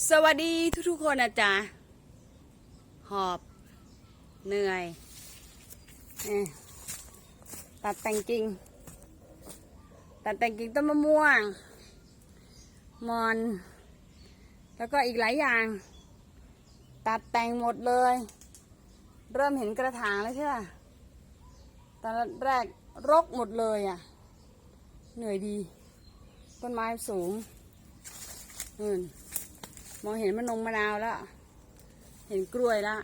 สวัสดีทุกๆคนนะจ๊ะหอบ เหนื่อยตัดแต่งกิ่งตัดแต่งกิ่งต้นมะม่วง มอน แล้วก็อีกหลายอย่าง ตัดแต่งหมดเลย เริ่มเห็นกระถางแล้วใช่ไหมตอนแรกรกหมดเลยอะ เหนื่อยดี ต้นไม้สูงอืม มองเห็นมะนงมะนาวแล้ว เห็นกล้วยแล้ว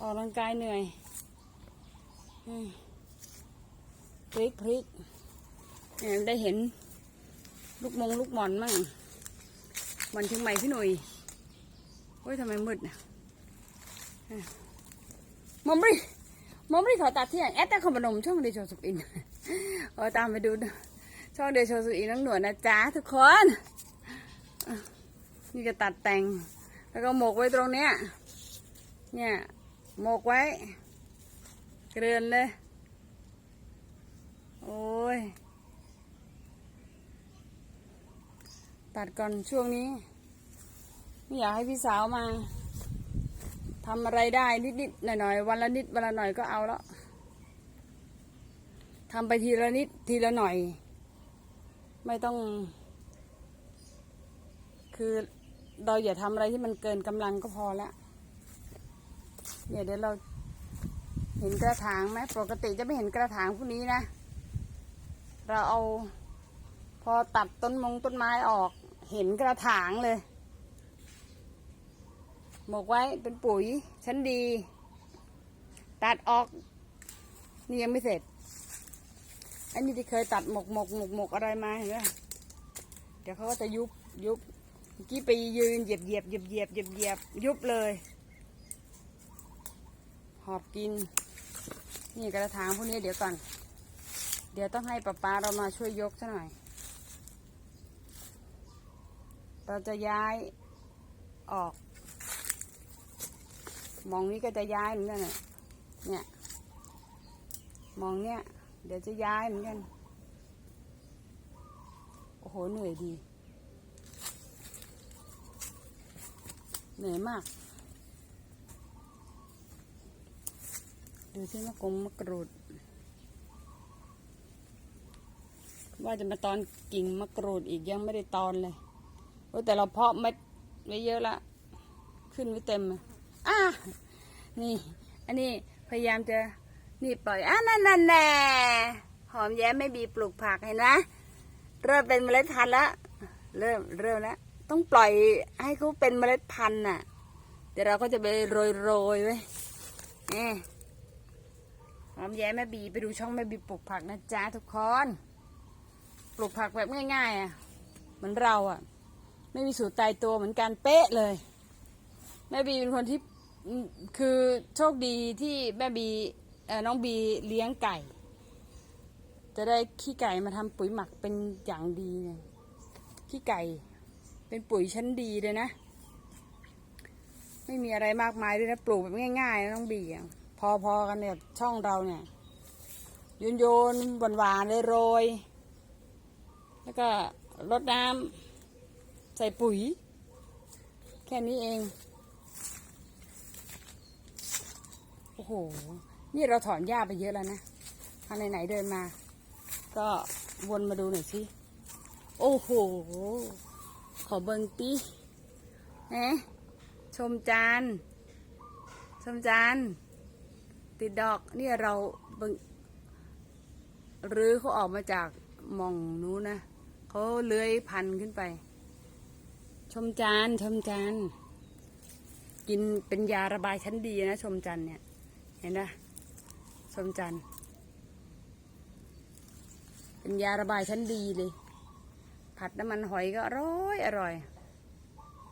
ออกกำลังกายเหนื่อยพริกพริกได้เห็นลูกมงลูกหมอนมั่งวันเชียงใหม่พี่หนุ่ยโอ้ยทำไมมืดนะมอมรีมอมรีขอตัดที่ไหนแอดแต่ขมนมช่องดชโชสุอินเออตามไปดูนะ ช่องเดชโชสุอินน้องหนวดนะจ๊ะทุกคนนี่จะตัดแต่ง แล้วก็หมกไว้ตรงเนี้ย เนี่ยหมกไว้ เกลือนเลย โอ้ย ตัดก่อนช่วงนี้ ไม่อยากให้พี่สาวมาทำอะไรได้นิดๆหน่อยๆวันละนิดวันละหน่อยก็เอาแล้วทำไปทีละนิดทีละหน่อย ต้อง คือเราอย่าทำอะไรที่มันเกินกำลังก็พอละเนี่ยเดี๋ยวเราเห็นกระถางไหมปกติจะไม่เห็นกระถางพวกนี้นะ เราเอา พอตัดต้นมงต้นไม้ออก เห็นกระถางเลยหมกไว้เป็นปุ๋ยชั้นดี ตัดออก นี่ยังไม่เสร็จ อันนี้ที่เคยตัดหมกหมกหมกหมกอะไรมาเห็นไหมเดี๋ยวเขาก็จะยุบยุบเมื่อกี้ไปยืนเหยียบเหยียบเหยียบเหยียบเหยียบเหยียบยุบเลย หอบกิน นี่กระถางพวกนี้เดี๋ยวก่อน เดี๋ยวต้องให้ป้าป้าเรามาช่วยยกซะหน่อย เราจะย้ายออก มองนี้ก็จะย้ายเหมือนกันเนี่ย มองเนี่ย เดี๋ยวจะย้ายเหมือนกัน โอ้โห เหนื่อยดี เหนื่อยมาก ดูที่มะกงมะกรูด ว่าจะมาตอนกิ่งมะกรูดอีกยังไม่ได้ตอนเลยโอ้แต่เราเพาะเม็ดไว้เยอะละ ขึ้นไว้เต็มอะนี่ อันนี้พยายามจะ นี่ปล่อยอะนั่นนั่นแน่หอมแย้มไม่บีปลูกผักเห็นไหมเริ่มเป็นเมล็ดพันธุ์แล้วเริ่มเริ่มแล้วต้องปล่อยให้เขาเป็นเมล็ดพันธุ์น่ะ เดี๋ยวเราก็จะไปโรยโรยไว้นี่หอมแย้มแม่บีไปดูช่องแม่บีปลูกผักนะจ๊ะทุกคนปลูกผักแบบง่ายๆอะเหมือนเราอะ ไม่มีสูตรตายตัวเหมือนกันเป๊ะเลย แม่บีเป็นคนที่คือโชคดีที่แม่บี น้องบีเลี้ยงไก่ จะได้ขี้ไก่มาทำปุ๋ยหมักเป็นอย่างดีเลยขี้ไก่เป็นปุ๋ยชั้นดีเลยนะ ไม่มีอะไรมากมายด้วยนะปลูกแบบง่ายๆนะน้องบีพอๆกันเนี่ยช่องเราเนี่ยโยนโยนๆหวานๆเลยโรย แล้วก็รดน้ำใส่ปุ๋ย แค่นี้เอง โอ้โห นี่เราถอนหญ้าไปเยอะแล้วนะทางไหนๆเดินมา ก็วนมาดูหน่อยสิ โอ้โห ขอเบิงตีเอ๊ะชมจานชมจานติดดอกนี่เราเบิงหรือเขาออกมาจากหมองนู้นนะเขาเลื้อยพันขึ้นไป ชมจานชมจานกินเป็นยาระบายชั้นดีนะ ชมจันทร์เนี่ย เห็นไหม ชมจัน เป็นยาระบายชั้นดีเลย ผัดน้ำมันหอยก็อร่อยอร่อย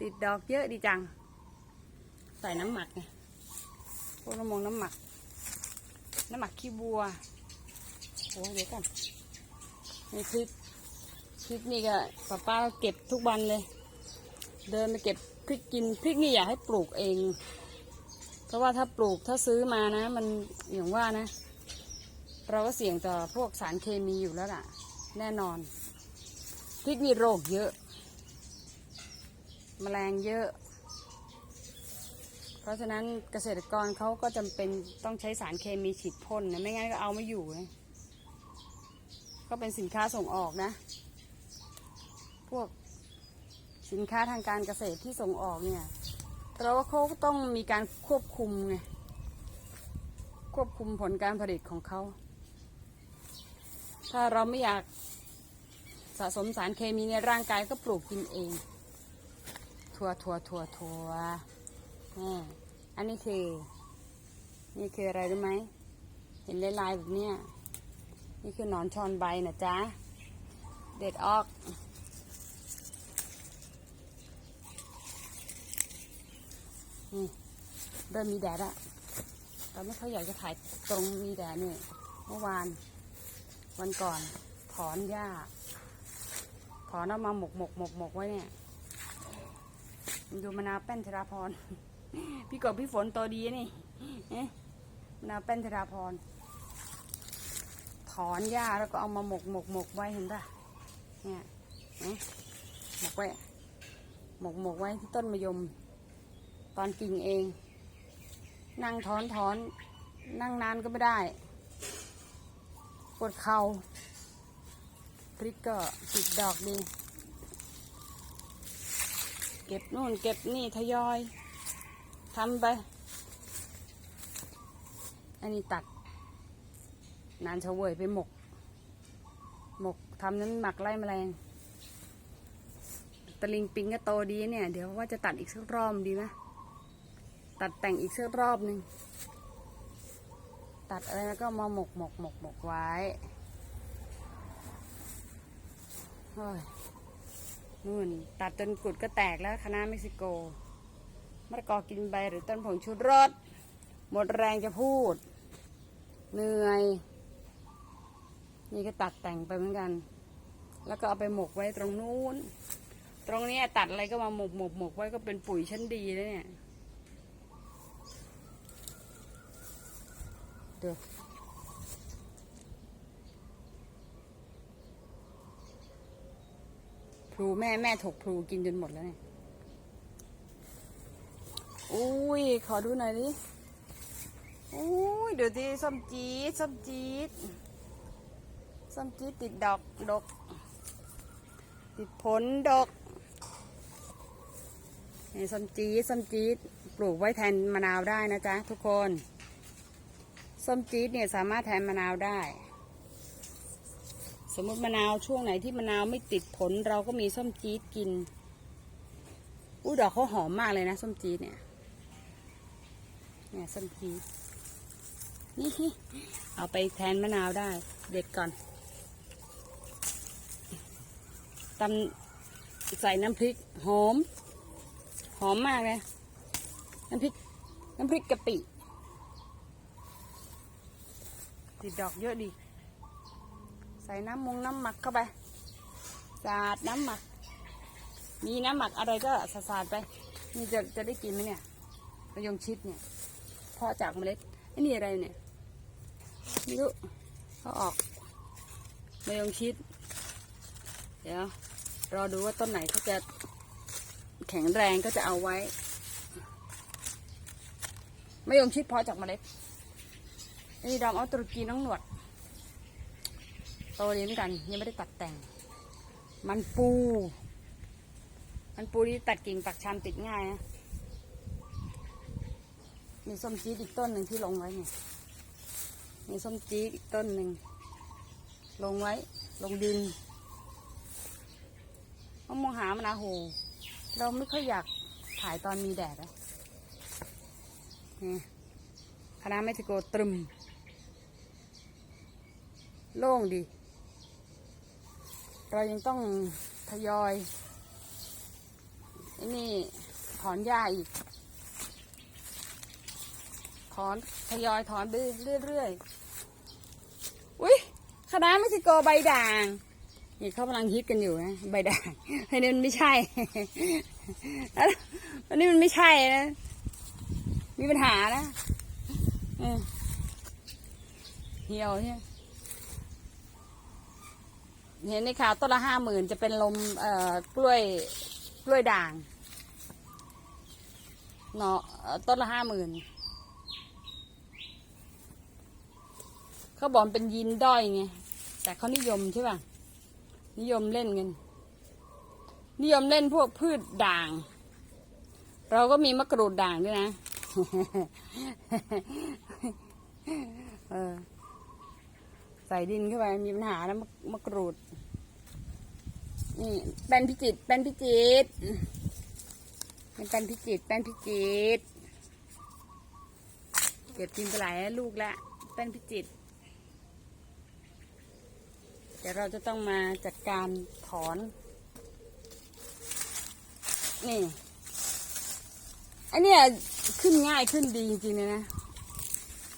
ติดดอกเยอะดีจัง ใส่น้ำหมักไงพวกน้ำมงน้ำหมัก น้ำหมักขี้บัวโอ้เดี๋ยวก่อนนี่พริกพริกนี่ก็ป้าป้าเก็บทุกวันเลย เดินไปเก็บพริกกินพริกนี่อยากให้ปลูกเอง เพราะว่าถ้าปลูกถ้าซื้อมานะ มันอย่างว่านะ เราก็เสี่ยงต่อพวกสารเคมีอยู่แล้วล่ะ แน่นอนพริกนี่โรคเยอะแมลงเยอะ เพราะฉะนั้นเกษตรกรเขาก็จำเป็นต้องใช้สารเคมีฉีดพ่นนะไม่งั้นก็เอาไม่อยู่นะก็เป็นสินค้าส่งออกนะ พวกสินค้าทางการเกษตรที่ส่งออกเนี่ย เราว่าเขาต้องมีการควบคุมไง ควบคุมผลการผลิตของเขา ถ้าเราไม่อยากสะสมสารเคมีในร่างกายก็ปลูกกินเอง ถั่วถั่วถั่วถั่วอันนี้คือ นี่คืออะไรรู้ไหม เห็นลายๆแบบเนี้ย นี่คือหนอนชอนใบนะจ๊ะ เด็ดออก เริ่มมีแดดอะเราไม่ค่อยอยากจะถ่ายตรงมีแดดเนี่ยเมื่อวาน วันก่อน ถอนหญ้า ถอนเอามาหมกหมกหมกหมกไว้เนี่ยดูมนาแป้นธราพร พี่กบพี่ฝนตัวดีนี่มนาแป้นธราพร ถอนหญ้าแล้วก็เอามาหมกหมกหมกไว้เห็นปะเนี่ยหมกไว้ หมกหมกไว้ที่ต้นมะยม ตอนกิ่งเอง นั่งถอนถอน นั่งนานก็ไม่ได้ ปวดเข่าพริกก็ติดดอกดี เก็บนู่นเก็บนี่ทยอยทำไป อันนี้ตัดนานเฉวยไปหมก หมกทำนั้นหมักไล่แมลงตะลิงปิงก็โตดีเนี่ย เดี๋ยวว่าจะตัดอีกสักรอบดีไหม ตัดแต่งอีกสักรอบหนึ่งตัดอะไรแล้วก็มาหมกหมกหมกหมกไว้เฮ้ยนู่นตัดจนกุดก็แตกแล้วคณะเม็กซิโกมะละกอกินใบหรือต้นผงชูรสหมดแรงจะพูด เหนื่อย นี่ก็ตัดแต่งไปเหมือนกัน แล้วก็เอาไปหมกไว้ตรงนู้น ตรงนี้ตัดอะไรก็มาหมกหมกหมกไว้ก็เป็นปุ๋ยชั้นดีแล้วเนี่ย เดี๋ยวพลูแม่แม่ถกพลูกินจนหมดแล้วเนี่ยอุ้ย ขอดูหน่อยดิอุ้ยเดี๋ยวดิส้มจี๊ดส้มจี๊ดส้มจี๊ดติดดอกดก ติดผลดกนี่ส้มจี๊ดส้มจี๊ดปลูกไว้แทนมะนาวได้นะจ๊ะทุกคน ส้มจี๊ดเนี่ยสามารถแทนมะนาวได้ สมมติมะนาวช่วงไหนที่มะนาวไม่ติดผลเราก็มีส้มจี๊ดกินอู้ดอกเขาหอมมากเลยนะส้มจี๊ดเนี่ย เนี่ยส้มจี๊ดนี่เอาไปแทนมะนาวได้ เด็ดก่อนตำใส่น้ำพริกหอม หอมมากเลย น้ำพริก น้ำพริกกะปิ ติดดอกเยอะดี ใส่น้ำมงน้ำหมักเข้าไป สาดน้ำหมัก มีน้ำหมักอะไรก็สาดไป นี่จะจะได้กินไหมเนี่ยมะยงชิดเนี่ยเพาะจากเมล็ดไอ้นี่อะไรเนี่ยไม่รู้เขาออกมะยงชิด เดี๋ยวรอดูว่าต้นไหนเขาจะแข็งแรงก็จะเอาไว้มะยงชิดเพาะจากเมล็ด นี่ดอกเอาตุรกีน้องหนวดโตเหมือนกัน ยังไม่ได้ตัดแต่ง มันปู มันปูที่ตัดกิ่งปักชามติดง่ายนะมีส้มจี๊ดอีกต้นหนึ่งที่ลงไว้เนี่ย มีส้มจี๊ดอีกต้นหนึ่ง ลงไว้ ลงดินมะม่วงหามะนาโห เราไม่ค่อยอยากถ่ายตอนมีแดดอะนี่คณะเม็กซิโกตรึม โล่งดี เรายังต้องทยอยอนี่ถอนหญ้าอีก ถอนทยอยถอนไปเรื่อยๆ อุ้ยคณะเม็กซิโกใบด่าง นี่เขากำลังฮิตกันอยู่นะใบด่างอันนี้มันไม่ใช่อันนี้มันไม่ใช่นะ มีปัญหานะเหี่ยวใช่ เห็นในข่าวต้นละห้าหมื่นจะเป็นลมเอ่อกล้วยกล้วยด่างเนาะต้นละห้าหมื่นเขาบอกเป็นยีนด้อยไงแต่เขานิยมใช่ป่ะนิยมเล่นกันนิยมเล่นพวกพืชด่าง เราก็มีมะกรูดด่างด้วยนะเออใส่ดินเข้าไปมีปัญหาแล้วมะมะกรูด นี่แป้นพิจิตแป้นพิจิตเป็นแป้นพิจิตแป้นพิจิตเก็บกินไปหลายลูกแล้วแป้นพิจิตเดี๋ยวเราจะต้องมาจัดการถอน นี่อันเนี้ยขึ้นง่ายขึ้นดีจริงๆเลยนะ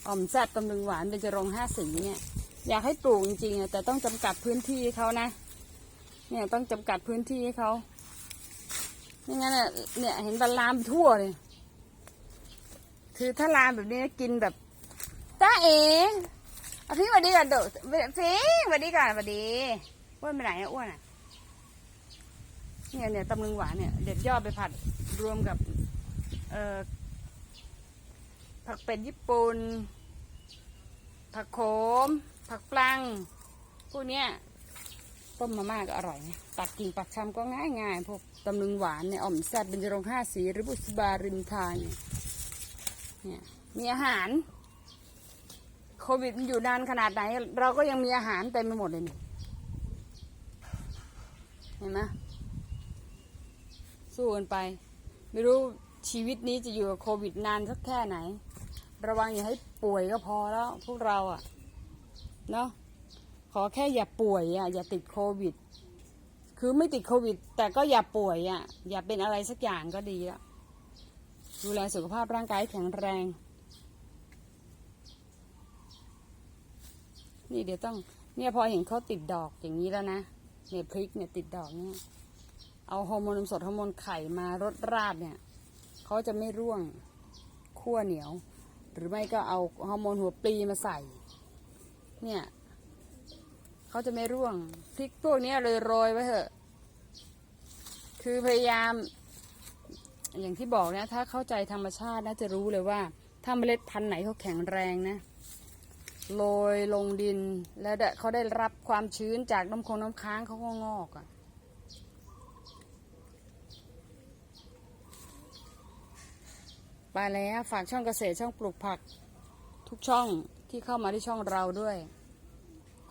อ่อมแซ่บตำลึงหวานเป็นจะรงห้าสีเนี่ย อยากให้ปลูกจริงๆแต่ต้องจำกัดพื้นที่เขานะ เนี่ยต้องจำกัดพื้นที่ให้เขาไม่งั้นเนี่ยเห็นบรรลามทั่วเลย คือถ้าลามแบบนี้กินแบบจ้าเอ๋อพี่สวัสดีก่อนเดยวฟิงสวัสดีก่อนสวัสดีอ้วนไปไหนอะอ้วนอะเนี่ยเนี่ยตำลึงหวานเนี่ยเด็ดยอดไปผัดรวมกับ เอ่อผักเป็ดญี่ปุ่นผักโขม ผักปลังพวกเนี้ย ต้มมาม่าก็อร่อยนะตัดกิ่งปักชำก็ง่ายง่ายๆพวกตำลึงหวานเนี่ยอ่อมแซ่บเป็นจรงห้าสีหรือบุษบาริมทานเนี่ยเนี่ยมีอาหาร โควิดมันอยู่นานขนาดไหน เราก็ยังมีอาหารเต็มไปหมดเลยนี่เห็นไหมสู้กันไป ไม่รู้ชีวิตนี้จะอยู่กับโควิดนานสักแค่ไหน ระวังอย่าให้ป่วยก็พอแล้วพวกเราอะเนาะ ขอแค่อย่าป่วยอะอย่าติดโควิด คือไม่ติดโควิด แต่ก็อย่าป่วยอะอย่าเป็นอะไรสักอย่างก็ดีล้วดูแลสุขภาพร่างกายแข็งแรง นี่เดี๋ยวต้องเนี่ยพอเห็นเขาติดดอกอย่างนี้แล้วนะเนี่ยพริกเนี่ยติดดอกเนี่ยเอาฮอร์โมนสดฮอร์โมนไข่มารดราดเนี่ยเขาจะไม่ร่วงขั้วเหนียว หรือไม่ก็เอาฮอร์โมนหัวปลีมาใส่ เนี่ย เขาจะไม่ร่วงพริกพวกนี้เลยโรยไว้เถอะ คือพยายาม อย่างที่บอกนะถ้าเข้าใจธรรมชาตินะจะรู้เลยว่า ถ้าเมล็ดพันธุ์ไหนเขาแข็งแรงนะโรยลงดินแล้วได้เขาได้รับความชื้นจากน้ำคงน้ำค้างเขาก็งอกอะ่ะไปแล้วฝากช่องเกษตรช่องปลูกผักทุกช่องที่เข้ามาที่ช่องเราด้วย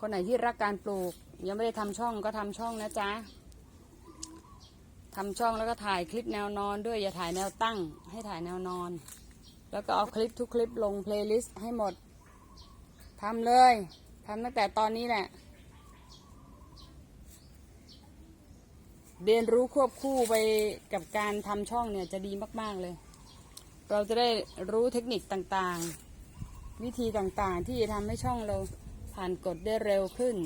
คนไหนที่รักการปลูก ยังไม่ได้ทำช่องก็ทำช่องนะจ๊ะทำช่องแล้วก็ถ่ายคลิปแนวนอนด้วยอย่าถ่ายแนวตั้ง ให้ถ่ายแนวนอน แล้วก็เอาคลิปทุกคลิปลงเพลย์ลิสต์ให้หมดทำเลยทำตั้งแต่ตอนนี้แหละ เรียนรู้ควบคู่ไปกับการทำช่องเนี่ยจะดีมากๆเลย เราจะได้รู้เทคนิคต่างๆ วิธีต่างๆ ที่จะทำให้ช่องเรา ผ่านกฎได้เร็วขึ้น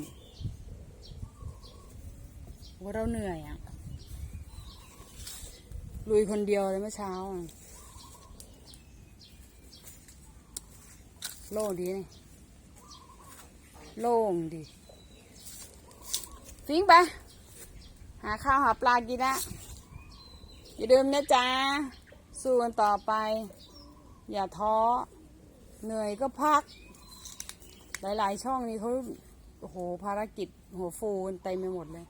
ว่าเราเหนื่อยอะลุยคนเดียวเลยเมื่อเช้า โล่งดีนี่โล่งดิฟิงไปหาข้าวหาปลากินนะอย่าลืมนะจ๊ะ สู้กันต่อไป อย่าท้อ เหนื่อยก็พัก หลาย ๆ ช่องนี้เขาโอ้โหภารกิจหัวฟูกันเต็มไปหมดเลย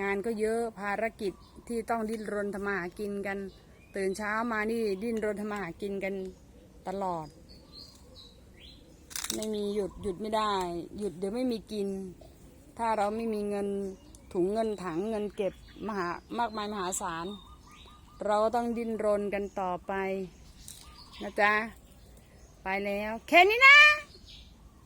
งานก็เยอะภารกิจที่ต้องดิ้นรนทำมาหากินกัน ตื่นเช้ามานี่ดิ้นรนทำมาหากินกันตลอด ไม่มีหยุดหยุดไม่ได้ หยุดเดี๋ยวไม่มีกิน ถ้าเราไม่มีเงินถุงเงินถังเงินเก็บมหามากมายมหาศาล เราต้องดิ้นรนกันต่อไปนะจ๊ะ ไปแล้ว แค่นี้นะ